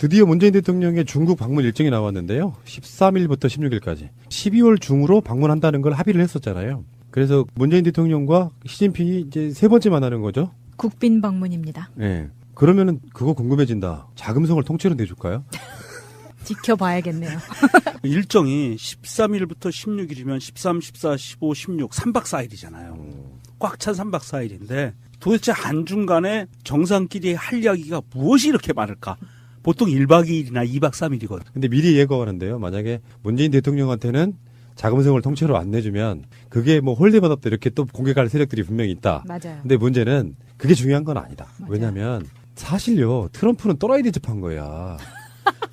드디어 문재인 대통령의 중국 방문 일정이 나왔는데요. 13일부터 16일까지. 12월 중으로 방문한다는 걸 합의를 했었잖아요. 그래서 문재인 대통령과 시진핑이 이제 세 번째 만나는 거죠. 국빈 방문입니다. 예. 그러면은 그거 궁금해진다. 자금성을 통째로 내줄까요? 지켜봐야겠네요. 일정이 13일부터 16일이면 13, 14, 15, 16, 3박 4일이잖아요. 꽉 찬 3박 4일인데 도대체 한중간에 정상끼리 할 이야기가 무엇이 이렇게 많을까? 보통 1박 2일이나 2박 3일이거든. 근데 미리 예고하는데요. 만약에 문재인 대통령한테는 자금성을 통째로 안 내주면 그게 뭐 홀대받았다 이렇게 또 공격할 세력들이 분명히 있다. 맞아요. 근데 문제는 그게 중요한 건 아니다. 맞아요. 왜냐면 사실요 트럼프는 또라이 대접한 거야.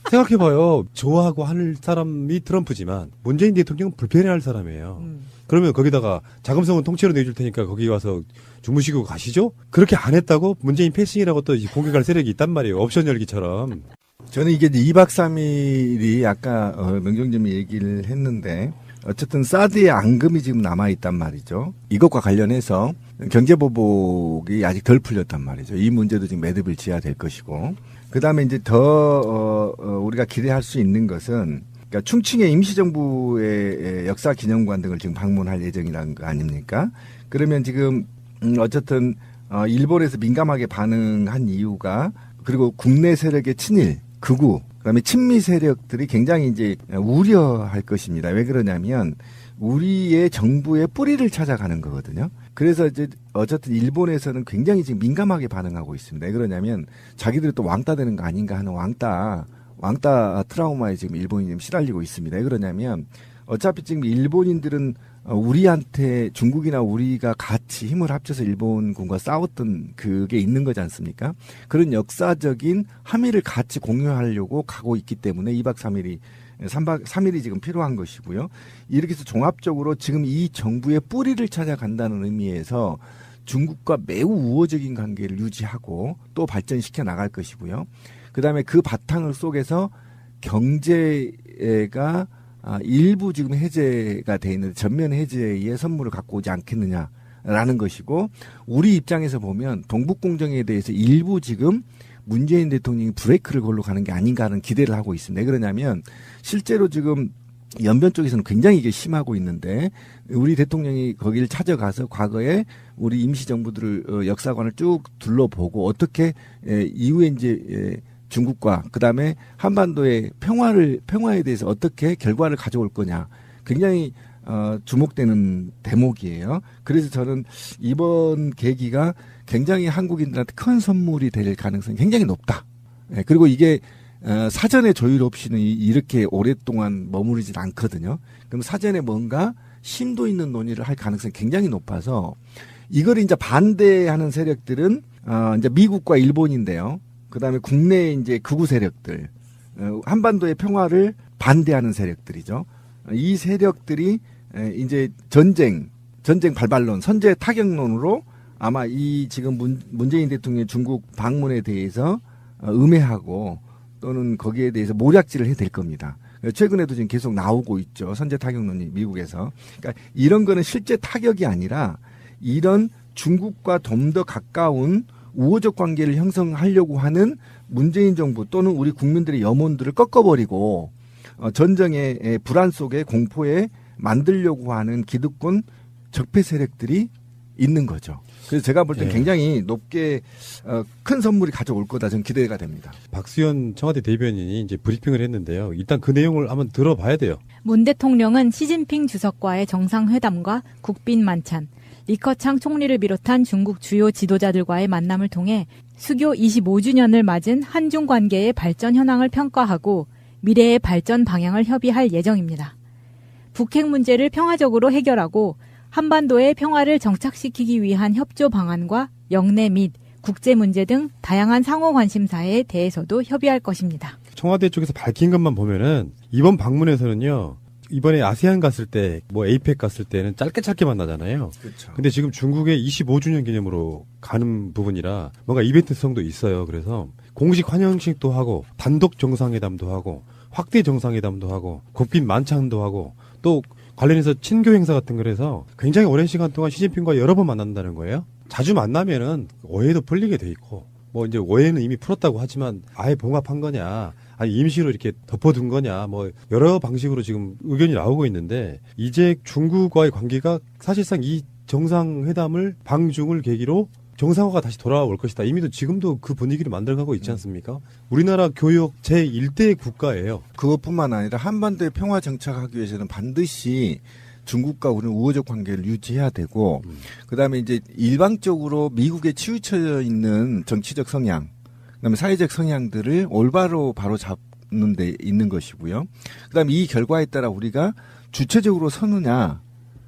생각해봐요. 좋아하고 할 사람이 트럼프지만 문재인 대통령은 불편해할 사람이에요. 음. 그러면 거기다가 자금성은 통째로 내줄 테니까 거기 와서 주무시고 가시죠? 그렇게 안 했다고 문재인 패싱이라고 또 공격할 세력이 있단 말이에요. 옵션 열기처럼. 저는 이게 2박 3일이 아까 어, 명정님이 얘기를 했는데 어쨌든 사드의 앙금이 지금 남아 있단 말이죠. 이것과 관련해서 경제 보복이 아직 덜 풀렸단 말이죠. 이 문제도 지금 매듭을 지어야 될 것이고 그 다음에 이제 더 어, 어, 우리가 기대할 수 있는 것은 그러니까 충칭의 임시정부의 역사 기념관 등을 지금 방문할 예정이라는 거 아닙니까? 그러면 지금 음, 어쨌든 어, 일본에서 민감하게 반응한 이유가 그리고 국내 세력의 친일, 극우, 그다음에 친미 세력들이 굉장히 이제 우려할 것입니다. 왜 그러냐면 우리의 정부의 뿌리를 찾아가는 거거든요. 그래서 이제 어쨌든 일본에서는 굉장히 지금 민감하게 반응하고 있습니다. 왜 그러냐면 자기들이 또 왕따 되는 거 아닌가 하는 왕따, 왕따 트라우마에 지금 일본이 지금 시달리고 있습니다. 왜 그러냐면 어차피 지금 일본인들은 어, 우리한테 중국이나 우리가 같이 힘을 합쳐서 일본군과 싸웠던 그게 있는 거지 않습니까? 그런 역사적인 함의를 같이 공유하려고 가고 있기 때문에 2박 3일이 3박 3일이 지금 필요한 것이고요. 이렇게 해서 종합적으로 지금 이 정부의 뿌리를 찾아간다는 의미에서 중국과 매우 우호적인 관계를 유지하고 또 발전시켜 나갈 것이고요. 그다음에 그 바탕을 속에서 경제가 아, 일부 지금 해제가 돼 있는데 전면 해제의 선물을 갖고 오지 않겠느냐라는 것이고 우리 입장에서 보면 동북 공정에 대해서 일부 지금 문재인 대통령이 브레이크를 걸로 가는 게 아닌가 하는 기대를 하고 있습니다. 왜 그러냐면 실제로 지금 연변 쪽에서는 굉장히 이게 심하고 있는데 우리 대통령이 거기를 찾아가서 과거에 우리 임시정부들을 어, 역사관을 쭉 둘러보고 어떻게 에, 이후에 이제 에, 중국과 그다음에 한반도의 평화를 평화에 대해서 어떻게 결과를 가져올 거냐 굉장히 어, 주목되는 대목이에요. 그래서 저는 이번 계기가 굉장히 한국인들한테 큰 선물이 될 가능성이 굉장히 높다. 예, 그리고 이게 어, 사전에 조율 없이는 이- 이렇게 오랫동안 머무르질 않거든요. 그럼 사전에 뭔가 심도 있는 논의를 할 가능성이 굉장히 높아서 이걸 이제 반대하는 세력들은 어, 이제 미국과 일본인데요. 그다음에 국내 이제 극우 세력들, 어, 한반도의 평화를 반대하는 세력들이죠. 어, 이 세력들이 에, 이제 전쟁, 전쟁 발발론, 선제 타격론으로 아마 이 지금 문, 문재인 대통령의 중국 방문에 대해서 어, 음해하고 또는 거기에 대해서 모략질을 해야 될 겁니다. 최근에도 지금 계속 나오고 있죠. 선제 타격론이 미국에서. 그러니까 이런 거는 실제 타격이 아니라 이런 중국과 좀 더 가까운 우호적 관계를 형성하려고 하는 문재인 정부 또는 우리 국민들의 염원들을 꺾어버리고 어, 전쟁의 에, 불안 속에 공포에 만들려고 하는 기득권 적폐 세력들이 있는 거죠. 그래서 제가 볼땐 예. 굉장히 높게 어, 큰 선물이 가져올 거다 저는 기대가 됩니다. 박수현 청와대 대변인이 이제 브리핑을 했는데요. 일단 그 내용을 한번 들어봐야 돼요. 문 대통령은 시진핑 주석과의 정상회담과 국빈 만찬, 리커창 총리를 비롯한 중국 주요 지도자들과의 만남을 통해 수교 25주년을 맞은 한중 관계의 발전 현황을 평가하고 미래의 발전 방향을 협의할 예정입니다. 북핵 문제를 평화적으로 해결하고 한반도의 평화를 정착시키기 위한 협조 방안과 영내 및 국제 문제 등 다양한 상호 관심사에 대해서도 협의할 것입니다. 청와대 쪽에서 밝힌 것만 보면은 이번 방문에서는요. 이번에 아세안 갔을 때, 뭐 에이펙 갔을 때는 짧게 짧게 만나잖아요. 그렇죠. 근데 지금 중국의 25주년 기념으로 가는 부분이라 뭔가 이벤트성도 있어요. 그래서 공식 환영식도 하고 단독 정상회담도 하고 확대 정상회담도 하고 국빈 만찬도 하고 또 관련해서 친교 행사 같은 걸 해서 굉장히 오랜 시간 동안 시진핑과 여러 번 만난다는 거예요. 자주 만나면은 오해도 풀리게 돼 있고 뭐 이제 오해는 이미 풀었다고 하지만 아예 봉합한 거냐, 아니 임시로 이렇게 덮어둔 거냐, 뭐 여러 방식으로 지금 의견이 나오고 있는데 이제 중국과의 관계가 사실상 이 정상회담을 방중을 계기로 정상화가 다시 돌아올 것이다. 이미도 지금도 그 분위기를 만들어가고 있지 않습니까? 우리나라 교육 제 1대 국가예요. 그것뿐만 아니라 한반도의 평화 정착하기 위해서는 반드시 중국과 우리는 우호적 관계를 유지해야 되고 그다음에 이제 일방적으로 미국에 치우쳐 있는 정치적 성향 그다음에 사회적 성향들을 올바로 바로 잡는 데 있는 것이고요. 그다음에 이 결과에 따라 우리가 주체적으로 서느냐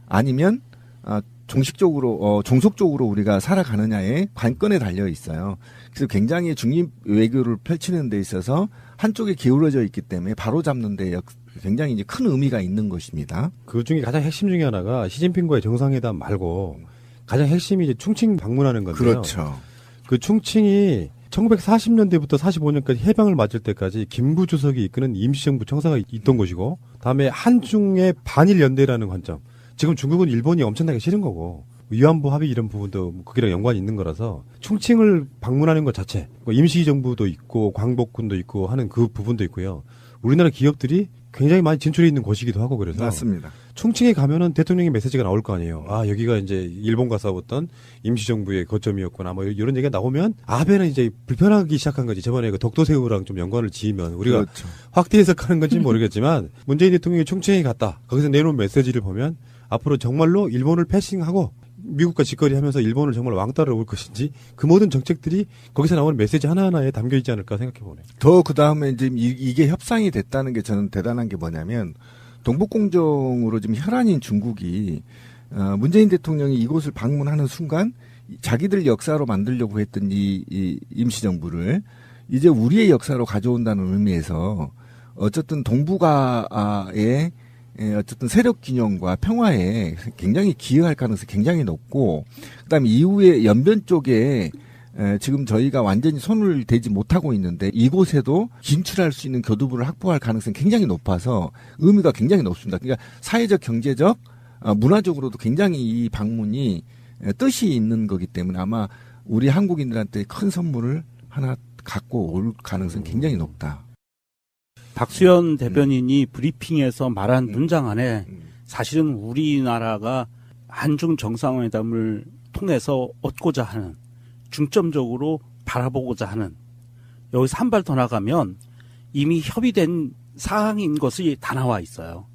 아니면 아 종식적으로 어 종속적으로 우리가 살아가느냐의 관건에 달려 있어요. 그래서 굉장히 중립 외교를 펼치는 데 있어서 한쪽에 기울어져 있기 때문에 바로 잡는 데 역- 굉장히 이제 큰 의미가 있는 것입니다. 그 중에 가장 핵심 중에 하나가 시진핑과의 정상회담 말고 가장 핵심이 이제 충칭 방문하는 건데요. 그렇죠. 그 충칭이 1940년대부터 45년까지 해방을 맞을 때까지 김구 주석이 이끄는 임시정부 청사가 있던 곳이고, 다음에 한중의 반일 연대라는 관점. 지금 중국은 일본이 엄청나게 싫은 거고, 위안부 합의 이런 부분도 뭐 거기랑 연관이 있는 거라서 충칭을 방문하는 것 자체, 뭐 임시 정부도 있고 광복군도 있고 하는 그 부분도 있고요. 우리나라 기업들이 굉장히 많이 진출해 있는 곳이기도 하고 그래서 맞습니다. 충칭에 가면은 대통령의 메시지가 나올 거 아니에요. 아, 여기가 이제 일본과 싸웠던 임시정부의 거점이었구나. 뭐 이런 얘기가 나오면 아베는 이제 불편하기 시작한 거지. 저번에 그 독도새우랑 좀 연관을 지으면 우리가 그렇죠. 확대 해석하는 건지 모르겠지만 문재인 대통령이 충칭에 갔다. 거기서 내놓은 메시지를 보면 앞으로 정말로 일본을 패싱하고 미국과 직거리 하면서 일본을 정말 왕따를 올 것인지 그 모든 정책들이 거기서 나오는 메시지 하나하나에 담겨 있지 않을까 생각해 보네. 더 그 다음에 이제 이- 이게 협상이 됐다는 게 저는 대단한 게 뭐냐면 동북공정으로 지금 혈안인 중국이 어, 문재인 대통령이 이곳을 방문하는 순간 이- 자기들 역사로 만들려고 했던 이, 이 임시정부를 이제 우리의 역사로 가져온다는 의미에서 어쨌든 동북아의 에, 어쨌든 세력 균형과 평화에 굉장히 기여할 가능성이 굉장히 높고 그다음에 이후에 연변 쪽에 에, 지금 저희가 완전히 손을 대지 못하고 있는데 이곳에도 진출할 수 있는 교두부를 확보할 가능성이 굉장히 높아서 의미가 굉장히 높습니다. 그러니까 사회적, 경제적, 어, 문화적으로도 굉장히 이 방문이 에, 뜻이 있는 거기 때문에 아마 우리 한국인들한테 큰 선물을 하나 갖고 올 가능성이 굉장히 높다. 박수현 대변인이 브리핑에서 말한 음. 문장 안에 음. 사실은 우리나라가 한중 정상회담을 통해서 얻고자 하는 중점적으로 바라보고자 하는 여기서 한 발 더 나가면 이미 협의된 사항인 것이 다 나와 있어요.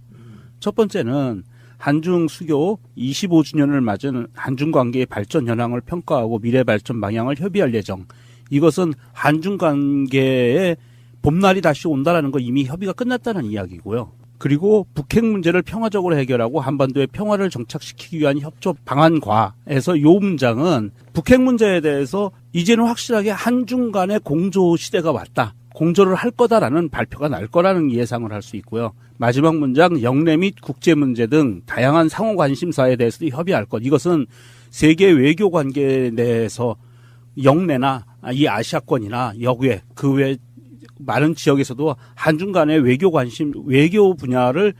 첫 번째는 한중 수교 25주년을 맞은 한중 관계의 발전 현황을 평가하고 미래 발전 방향을 협의할 예정. 이것은 한중 관계의 봄날이 다시 온다라는 거 이미 협의가 끝났다는 이야기고요. 그리고 북핵 문제를 평화적으로 해결하고 한반도의 평화를 정착시키기 위한 협조 방안과에서 요 문장은 북핵 문제에 대해서 이제는 확실하게 한중 간의 공조 시대가 왔다. 공조를 할 거다라는 발표가 날 거라는 예상을 할 수 있고요. 마지막 문장 영내 및 국제 문제 등 다양한 상호 관심사에 대해서도 협의할 것. 이것은 세계 외교 관계 내에서 영내나 이 아시아권이나 여외 그 외 많은 지역에서도 한중 간의 외교 관심 외교 분야를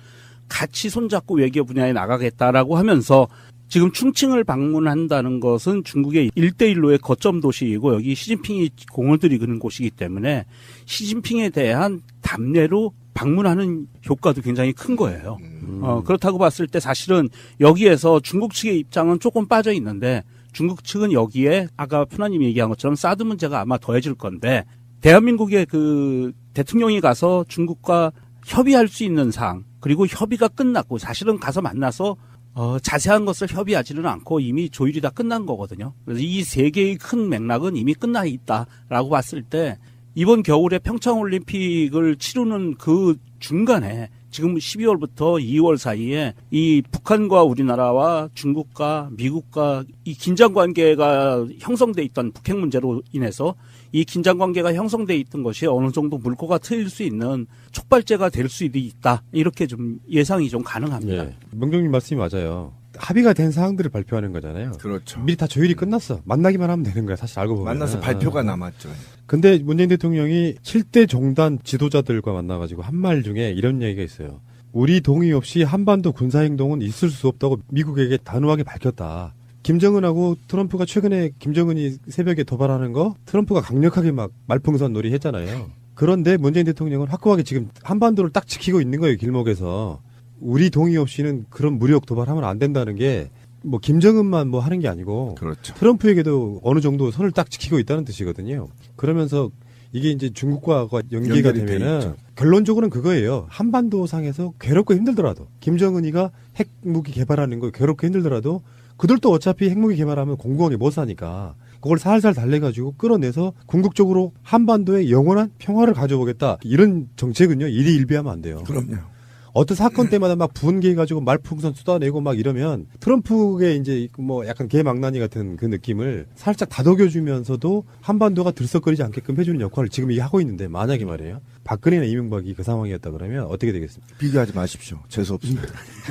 같이 손잡고 외교 분야에 나가겠다라고 하면서 지금 충칭을 방문한다는 것은 중국의 일대일로의 거점 도시이고 여기 시진핑이 공을 들이는 곳이기 때문에 시진핑에 대한 담례로 방문하는 효과도 굉장히 큰 거예요. 어, 그렇다고 봤을 때 사실은 여기에서 중국 측의 입장은 조금 빠져 있는데 중국 측은 여기에 아까 푸나님이 얘기한 것처럼 사드 문제가 아마 더해질 건데 대한민국의 그 대통령이 가서 중국과 협의할 수 있는 사항 그리고 협의가 끝났고 사실은 가서 만나서 어, 자세한 것을 협의하지는 않고 이미 조율이 다 끝난 거거든요. 그래서 이 세 개의 큰 맥락은 이미 끝나 있다라고 봤을 때 이번 겨울에 평창 올림픽을 치르는 그 중간에 지금 12월부터 2월 사이에 이 북한과 우리나라와 중국과 미국과 이 긴장 관계가 형성돼 있던 북핵 문제로 인해서 이 긴장 관계가 형성돼 있던 것이 어느 정도 물꼬가 트일 수 있는 촉발제가 될 수도 있다. 이렇게 좀 예상이 좀 가능합니다. 예. 명정님 말씀이 맞아요. 합의가 된 사항들을 발표하는 거잖아요. 그렇죠. 미리 다 조율이 끝났어. 만나기만 하면 되는 거야. 사실 알고 보면. 만나서 발표가 남았죠. 근데 문재인 대통령이 7대 종단 지도자들과 만나가지고 한 말 중에 이런 얘기가 있어요. 우리 동의 없이 한반도 군사행동은 있을 수 없다고 미국에게 단호하게 밝혔다. 김정은하고 트럼프가 최근에 김정은이 새벽에 도발하는 거 트럼프가 강력하게 막 말풍선 놀이 했잖아요. 그런데 문재인 대통령은 확고하게 지금 한반도를 딱 지키고 있는 거예요, 길목에서. 우리 동의 없이는 그런 무력 도발하면 안 된다는 게 뭐 김정은만 뭐 하는 게 아니고 그렇죠. 트럼프에게도 어느 정도 선을 딱 지키고 있다는 뜻이거든요. 그러면서 이게 이제 중국과 연계가 되면은. 결론적으로는 그거예요. 한반도 상에서 괴롭고 힘들더라도 김정은이가 핵무기 개발하는 거 괴롭고 힘들더라도 그들도 어차피 핵무기 개발하면 공공하게 못 사니까 그걸 살살 달래가지고 끌어내서 궁극적으로 한반도에 영원한 평화를 가져보겠다 이런 정책은요 일이 일비하면 안 돼요. 그럼요. 어떤 사건 때마다 막 분개해 가지고 말풍선 쏟아내고 막 이러면 트럼프의 이제 뭐 약간 개망나니 같은 그 느낌을 살짝 다독여 주면서도 한반도가 들썩거리지 않게끔 해주는 역할을 지금 이게 하고 있는데 만약에 말이에요. 박근혜나 이명박이 그 상황이었다 그러면 어떻게 되겠습니까? 비교하지 마십시오. 재수 없습니다.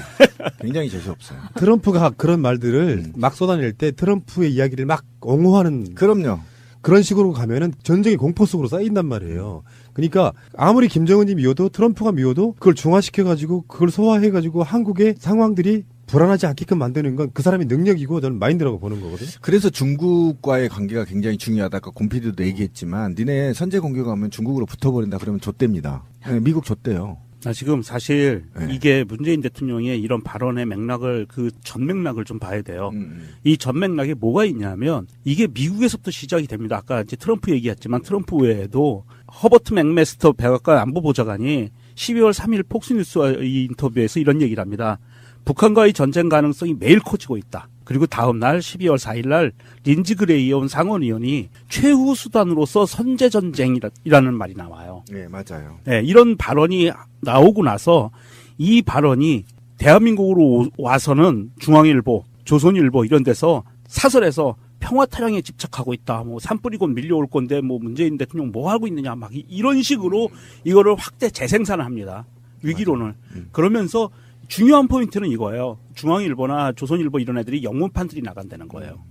굉장히 재수 없어요. 트럼프가 그런 말들을 막 쏟아낼 때 트럼프의 이야기를 막 옹호하는 그럼요. 그런 식으로 가면은 전쟁의 공포 속으로 쌓인단 말이에요. 그러니까 아무리 김정은이 미워도 트럼프가 미워도 그걸 중화시켜가지고 그걸 소화해가지고 한국의 상황들이 불안하지 않게끔 만드는 건 그 사람의 능력이고 저는 마인드라고 보는 거거든요. 그래서 중국과의 관계가 굉장히 중요하다. 아까 곰피디도 얘기했지만 니네 선제 공격하면 중국으로 붙어버린다 그러면 좆됩니다. 네, 미국 좆대요. 나 지금 사실 네. 이게 문재인 대통령의 이런 발언의 맥락을 그 전맥락을 좀 봐야 돼요. 음, 이 전맥락에 뭐가 있냐면 이게 미국에서부터 시작이 됩니다. 아까 이제 트럼프 얘기했지만 트럼프 외에도 허버트 맥메스터 백악관 안보보좌관이 12월 3일 폭스뉴스와 이 인터뷰에서 이런 얘기를 합니다. 북한과의 전쟁 가능성이 매일 커지고 있다. 그리고 다음 날 12월 4일 날 린지 그레이온 상원의원이 최후 수단으로서 선제 전쟁이라는 말이 나와요. 네, 맞아요. 네, 이런 발언이 나오고 나서 이 발언이 대한민국으로 오- 와서는 중앙일보, 조선일보 이런 데서 사설에서 평화 타령에 집착하고 있다. 뭐 산 뿌리고 밀려올 건데 뭐 문재인 대통령 뭐 하고 있느냐 막 이- 이런 식으로 이거를 확대 재생산을 합니다. 위기론을. 그러면서 중요한 포인트는 이거예요. 중앙일보나 조선일보 이런 애들이 영문판들이 나간다는 거예요.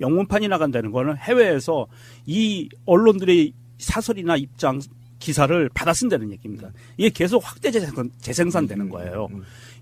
영문판이 나간다는 거는 해외에서 이 언론들의 사설이나 입장 기사를 받아 쓴다는 얘기입니다. 이게 계속 확대 재생산, 재생산되는 거예요.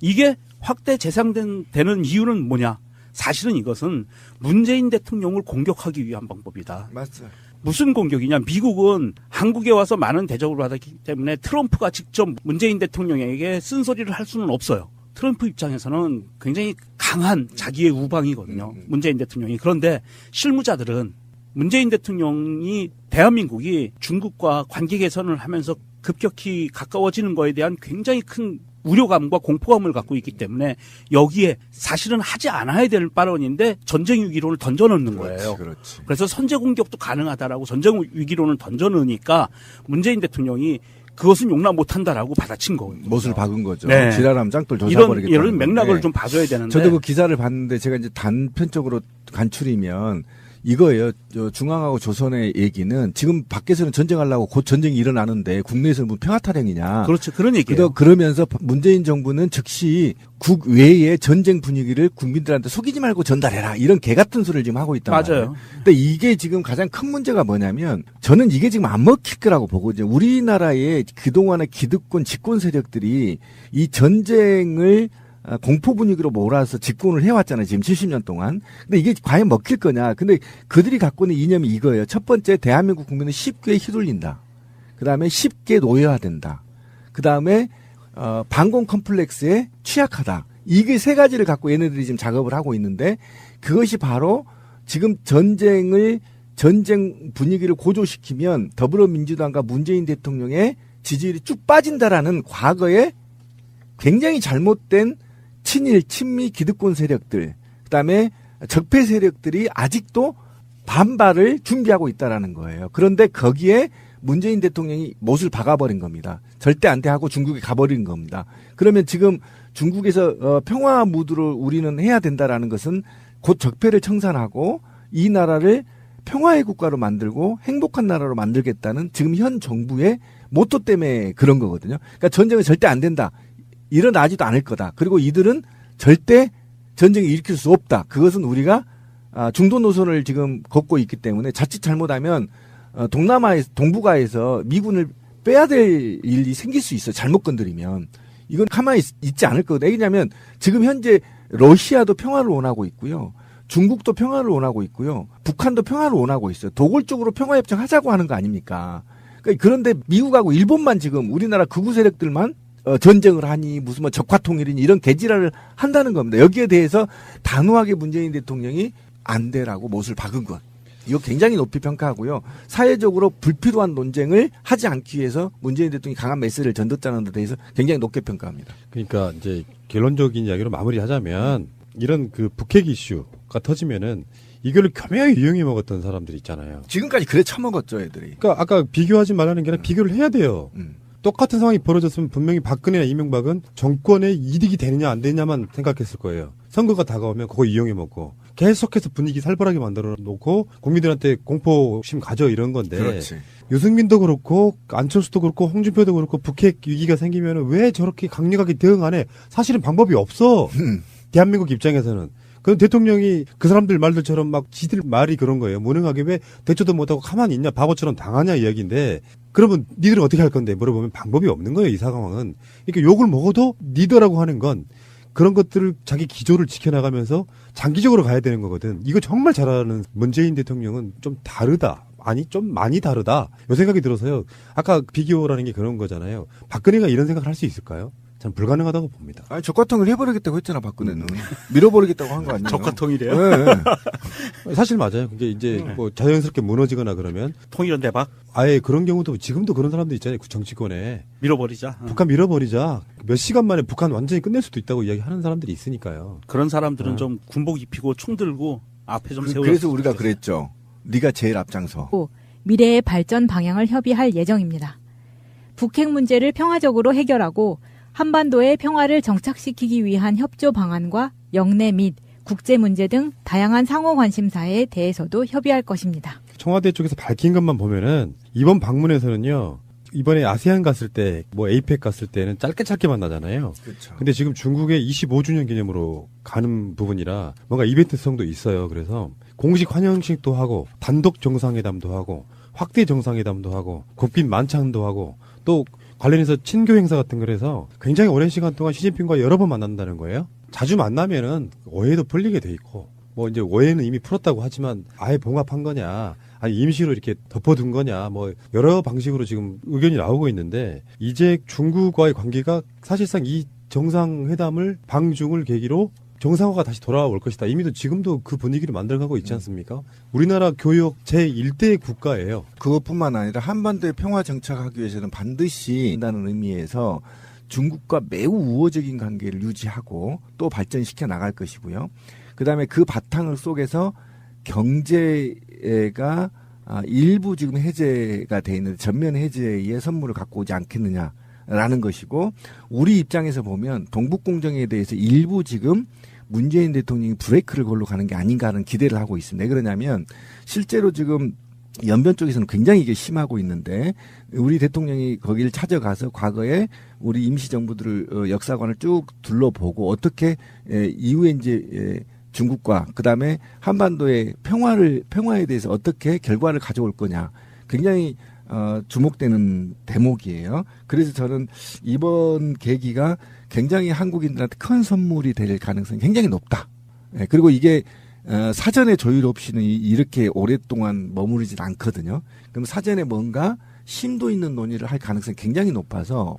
이게 확대 재생되는 이유는 뭐냐? 사실은 이것은 문재인 대통령을 공격하기 위한 방법이다. 맞아요. 무슨 공격이냐? 미국은 한국에 와서 많은 대접을 받았기 때문에 트럼프가 직접 문재인 대통령에게 쓴소리를 할 수는 없어요. 트럼프 입장에서는 굉장히 강한 자기의 우방이거든요. 문재인 대통령이. 그런데 실무자들은 문재인 대통령이 대한민국이 중국과 관계 개선을 하면서 급격히 가까워지는 거에 대한 굉장히 큰 우려감과 공포감을 갖고 있기 때문에 여기에 사실은 하지 않아야 될 발언인데 전쟁 위기론을 던져놓는 거예요. 그렇지. 그래서 선제 공격도 가능하다라고 전쟁 위기론을 던져놓으니까 문재인 대통령이 그것은 용납 못한다라고 받아친 거예요. 못을 박은 거죠. 네. 지랄하면 짱돌 이런 조사버리겠다. 이런 맥락을 좀 봐줘야 되는데. 저도 그 기사를 봤는데 제가 이제 단편적으로 간추리면 이거예요. 저 중앙하고 조선의 얘기는 지금 밖에서는 전쟁하려고 곧 전쟁이 일어나는데 국내에서는 무슨 평화 타령이냐. 그렇죠. 그런 얘기예요. 그러면서 문재인 정부는 즉시 국외의 전쟁 분위기를 국민들한테 속이지 말고 전달해라. 이런 개 같은 소리를 지금 하고 말이에요. 맞아요. 근데 이게 지금 가장 큰 문제가 뭐냐면 저는 이게 지금 안 먹힐 거라고 보거든요. 우리나라의 그동안의 기득권 집권 세력들이 이 전쟁을 아, 공포 분위기로 몰아서 집권을 해왔잖아요. 지금 70년 동안. 근데 이게 과연 먹힐 거냐. 근데 그들이 갖고 있는 이념이 이거예요. 첫 번째, 대한민국 국민은 쉽게 휘둘린다. 그 다음에 쉽게 노예화된다. 그 다음에, 어, 반공 컴플렉스에 취약하다. 이게 세 가지를 갖고 얘네들이 지금 작업을 하고 있는데 그것이 바로 지금 전쟁을 전쟁 분위기를 고조시키면 더불어민주당과 문재인 대통령의 지지율이 쭉 빠진다라는 과거에 굉장히 잘못된 친일, 친미 기득권 세력들, 그다음에 적폐 세력들이 아직도 반발을 준비하고 있다라는 거예요. 그런데 거기에 문재인 대통령이 못을 박아버린 겁니다. 절대 안 돼 하고 중국에 가버린 겁니다. 그러면 지금 중국에서 어, 평화 무드를 우리는 해야 된다라는 것은 곧 적폐를 청산하고 이 나라를 평화의 국가로 만들고 행복한 나라로 만들겠다는 지금 현 정부의 모토 때문에 그런 거거든요. 그러니까 전쟁은 절대 안 된다. 일어나지도 않을 거다. 그리고 이들은 절대 전쟁을 일으킬 수 없다. 그것은 우리가 아, 중도 노선을 지금 걷고 있기 때문에 자칫 잘못하면 어, 동남아에 동북아에서 미군을 빼야 될 일이 생길 수 있어요. 잘못 건드리면 이건 가만히 있, 지 않을 거거든요. 왜냐하면 지금 현재 러시아도 평화를 원하고 있고요. 중국도 평화를 원하고 있고요. 북한도 평화를 원하고 있어요. 도골적으로 평화협정 하자고 하는 거 아닙니까? 그러니까 그런데 미국하고 일본만 지금 우리나라 극우 세력들만 어, 전쟁을 하니 무슨 뭐 적화통일이니 이런 개지랄을 한다는 겁니다. 여기에 대해서 단호하게 문재인 대통령이 안 되라고 못을 박은 것. 이거 굉장히 높이 평가하고요. 사회적으로 불필요한 논쟁을 하지 않기 위해서 문재인 대통령이 강한 메시지를 전뒀다는 데 대해서 굉장히 높게 평가합니다. 그러니까 이제 결론적인 이야기로 마무리하자면 이런 그 북핵 이슈가 터지면은 이걸 겸허하게 이용해 먹었던 사람들이 있잖아요. 지금까지 그래 처먹었죠, 애들이. 그러니까 아까 비교하지 말라는 게 아니라 비교를 해야 돼요. 음. 똑같은 상황이 벌어졌으면 분명히 박근혜나 이명박은 정권에 이득이 되느냐 안 되느냐만 생각했을 거예요. 선거가 다가오면 그거 이용해 먹고 계속해서 분위기 살벌하게 만들어 놓고 국민들한테 공포심 가져 이런 건데 그렇지. 유승민도 그렇고 안철수도 그렇고 홍준표도 그렇고 북핵 위기가 생기면 왜 저렇게 강력하게 대응 안 해? 사실은 방법이 없어. 음. 대한민국 입장에서는. 그럼 대통령이 그 사람들 말들처럼 막 지들 말이 그런 거예요. 무능하게 왜 대처도 못하고 가만히 있냐, 바보처럼 당하냐 이야기인데, 그러면 니들은 어떻게 할 건데 물어보면 방법이 없는 거예요, 이 상황은. 그러니까 욕을 먹어도 니더라고 하는 건 그런 것들을 자기 기조를 지켜나가면서 장기적으로 가야 되는 거거든. 이거 정말 잘하는 문재인 대통령은 좀 다르다. 아니, 좀 많이 다르다. 요 생각이 들어서요. 아까 비교라는 게 그런 거잖아요. 박근혜가 이런 생각을 할 수 있을까요? 전 불가능하다고 봅니다. 아니, 적화통일 해버리겠다고 했잖아, 박근혜는. 밀어버리겠다고 한 거 아니에요? 적화통일이에요? 네, 네. 사실 맞아요. 그게 이제 뭐 자연스럽게 무너지거나 그러면 통일은 대박 아예 그런 경우도 지금도 그런 사람도 있잖아요. 그 정치권에 밀어버리자. 어. 북한 밀어버리자 몇 시간 만에 북한 완전히 끝낼 수도 있다고 이야기하는 사람들이 있으니까요. 그런 사람들은 어. 좀 군복 입히고 총 들고 앞에 좀 그, 세워. 그래서 우리가 그랬죠. 네가 제일 앞장서. 미래의 발전 방향을 협의할 예정입니다. 북핵 문제를 평화적으로 해결하고 한반도의 평화를 정착시키기 위한 협조 방안과 영내 및 국제 문제 등 다양한 상호 관심사에 대해서도 협의할 것입니다. 청와대 쪽에서 밝힌 것만 보면은 이번 방문에서는요. 이번에 아세안 갔을 때, 뭐 에이펙 갔을 때는 짧게 짧게 만나잖아요. 그렇죠. 근데 지금 중국의 25주년 기념으로 가는 부분이라 뭔가 이벤트성도 있어요. 그래서 공식 환영식도 하고 단독 정상회담도 하고 확대 정상회담도 하고 국빈 만찬도 하고 또 관련해서 친교 행사 같은 거라서 굉장히 오랜 시간 동안 시진핑과 여러 번 만난다는 거예요. 자주 만나면은 오해도 풀리게 돼 있고 뭐 이제 오해는 이미 풀었다고 하지만 아예 봉합한 거냐 아니 임시로 이렇게 덮어둔 거냐 뭐 여러 방식으로 지금 의견이 나오고 있는데 이제 중국과의 관계가 사실상 이 정상회담을 방중을 계기로 정상화가 다시 돌아올 것이다. 이미도 지금도 그 분위기를 만들어가고 있지 않습니까? 우리나라 교역 제1대 국가예요. 그것뿐만 아니라 한반도에 평화 정착하기 위해서는 반드시 한다는 의미에서 중국과 매우 우호적인 관계를 유지하고 또 발전시켜 나갈 것이고요. 그다음에 그 바탕을 속에서 경제가 아, 일부 지금 해제가 돼 있는데 전면 해제의 선물을 갖고 오지 않겠느냐 라는 것이고 우리 입장에서 보면 동북 공정에 대해서 일부 지금 문재인 대통령이 브레이크를 걸로 가는 게 아닌가 하는 기대를 하고 있습니다. 왜 그러냐면 실제로 지금 연변 쪽에서는 굉장히 이게 심하고 있는데 우리 대통령이 거기를 찾아가서 과거에 우리 임시정부들을 어, 역사관을 쭉 둘러보고 어떻게 에, 이후에 이제 에, 중국과 그다음에 한반도의 평화를 평화에 대해서 어떻게 결과를 가져올 거냐 굉장히 어, 주목되는 대목이에요. 그래서 저는 이번 계기가 굉장히 한국인들한테 큰 선물이 될 가능성이 굉장히 높다. 예, 그리고 이게 어, 사전에 조율 없이는 이- 이렇게 오랫동안 머무르진 않거든요. 그럼 사전에 뭔가 심도 있는 논의를 할 가능성이 굉장히 높아서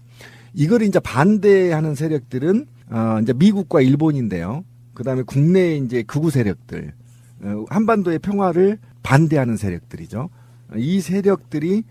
이걸 이제 반대하는 세력들은 어, 이제 미국과 일본인데요. 그다음에 국내 이제 극우 세력들, 어, 한반도의 평화를 반대하는 세력들이죠. 이 세력들이 에,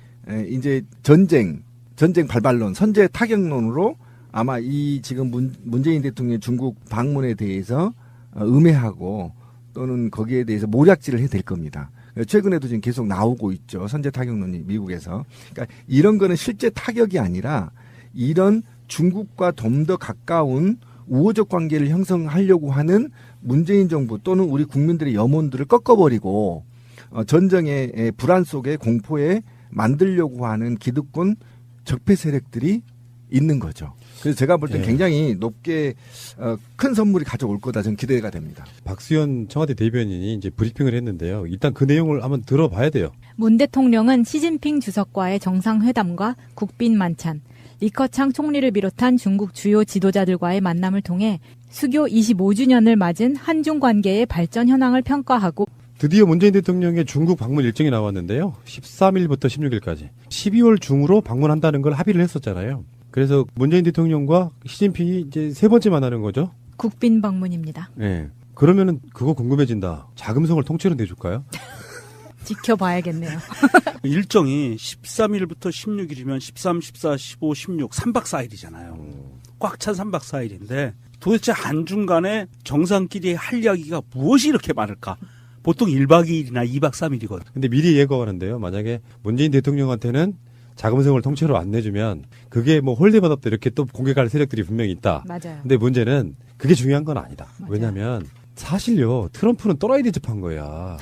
이제 전쟁, 전쟁 발발론, 선제 타격론으로 아마 이 지금 문, 문재인 대통령의 중국 방문에 대해서 어, 음해하고 또는 거기에 대해서 모략질을 해야 될 겁니다. 최근에도 지금 계속 나오고 있죠. 선제 타격론이 미국에서. 그러니까 이런 거는 실제 타격이 아니라 이런 중국과 좀 더 가까운 우호적 관계를 형성하려고 하는 문재인 정부 또는 우리 국민들의 염원들을 꺾어버리고 어, 전쟁의 에, 불안 속에 공포에 만들려고 하는 기득권 적폐 세력들이 있는 거죠. 그래서 제가 볼땐 예. 굉장히 높게 어, 큰 선물이 가져올 거다 저는 기대가 됩니다. 박수현 청와대 대변인이 이제 브리핑을 했는데요. 일단 그 내용을 한번 들어봐야 돼요. 문 대통령은 시진핑 주석과의 정상회담과 국빈 만찬, 리커창 총리를 비롯한 중국 주요 지도자들과의 만남을 통해 수교 25주년을 맞은 한중 관계의 발전 현황을 평가하고 드디어 문재인 대통령의 중국 방문 일정이 나왔는데요. 13일부터 16일까지. 12월 중으로 방문한다는 걸 합의를 했었잖아요. 그래서 문재인 대통령과 시진핑이 이제 세 번째 만나는 거죠. 국빈 방문입니다. 예. 그러면은 그거 궁금해진다. 자금성을 통째로 내줄까요? 지켜봐야겠네요. 일정이 13일부터 16일이면 13, 14, 15, 16, 3박 4일이잖아요. 꽉 찬 3박 4일인데 도대체 한중 간에 정상끼리 할 이야기가 무엇이 이렇게 많을까? 보통 1박 2일이나 2박 3일이거든. 근데 미리 예고하는데요. 만약에 문재인 대통령한테는 자금성을 통째로 안 내주면 그게 뭐 홀대받았다 이렇게 또 공격할 세력들이 분명히 있다. 맞아요. 근데 문제는 그게 중요한 건 아니다. 맞아요. 왜냐면 사실요 트럼프는 또라이 대접한 거야.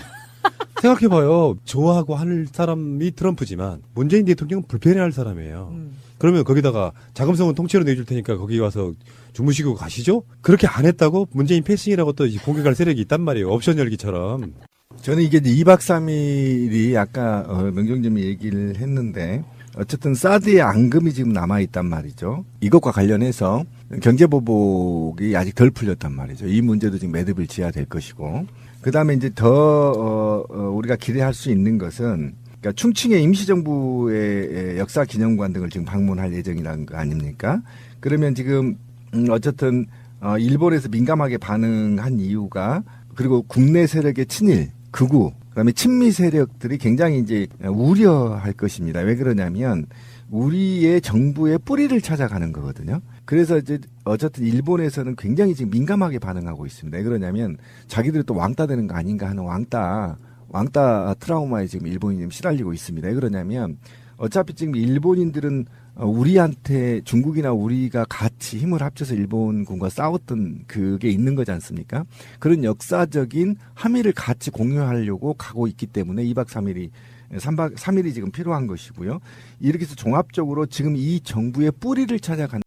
생각해봐요. 좋아하고 할 사람이 트럼프지만 문재인 대통령은 불편해할 사람이에요. 음. 그러면 거기다가 자금성은 통째로 내줄 테니까 거기 와서 주무시고 가시죠? 그렇게 안 했다고 문재인 패싱이라고 또 이제 공격할 세력이 있단 말이에요. 옵션 열기처럼. 저는 이게 이제 2박 3일이 아까 어, 명정님이 얘기를 했는데 어쨌든 사드의 앙금이 지금 남아 있단 말이죠. 이것과 관련해서 경제 보복이 아직 덜 풀렸단 말이죠. 이 문제도 지금 매듭을 지어야 될 것이고 그 다음에 이제 더 어, 어, 우리가 기대할 수 있는 것은 그러니까 충칭의 임시정부의 역사 기념관 등을 지금 방문할 예정이라는 거 아닙니까? 그러면 지금 음, 어쨌든 어, 일본에서 민감하게 반응한 이유가 그리고 국내 세력의 친일, 극우, 그다음에 친미 세력들이 굉장히 이제 우려할 것입니다. 왜 그러냐면 우리의 정부의 뿌리를 찾아가는 거거든요. 그래서 이제 어쨌든 일본에서는 굉장히 지금 민감하게 반응하고 있습니다. 왜 그러냐면 자기들이 또 왕따 되는 거 아닌가 하는 왕따, 왕따 트라우마에 지금 일본이 지금 시달리고 있습니다. 왜 그러냐면 어차피 지금 일본인들은 어, 우리한테 중국이나 우리가 같이 힘을 합쳐서 일본군과 싸웠던 그게 있는 거지 않습니까? 그런 역사적인 함의를 같이 공유하려고 가고 있기 때문에 2박 3일이 3박 3일이 지금 필요한 것이고요. 이렇게 해서 종합적으로 지금 이 정부의 뿌리를 찾아가는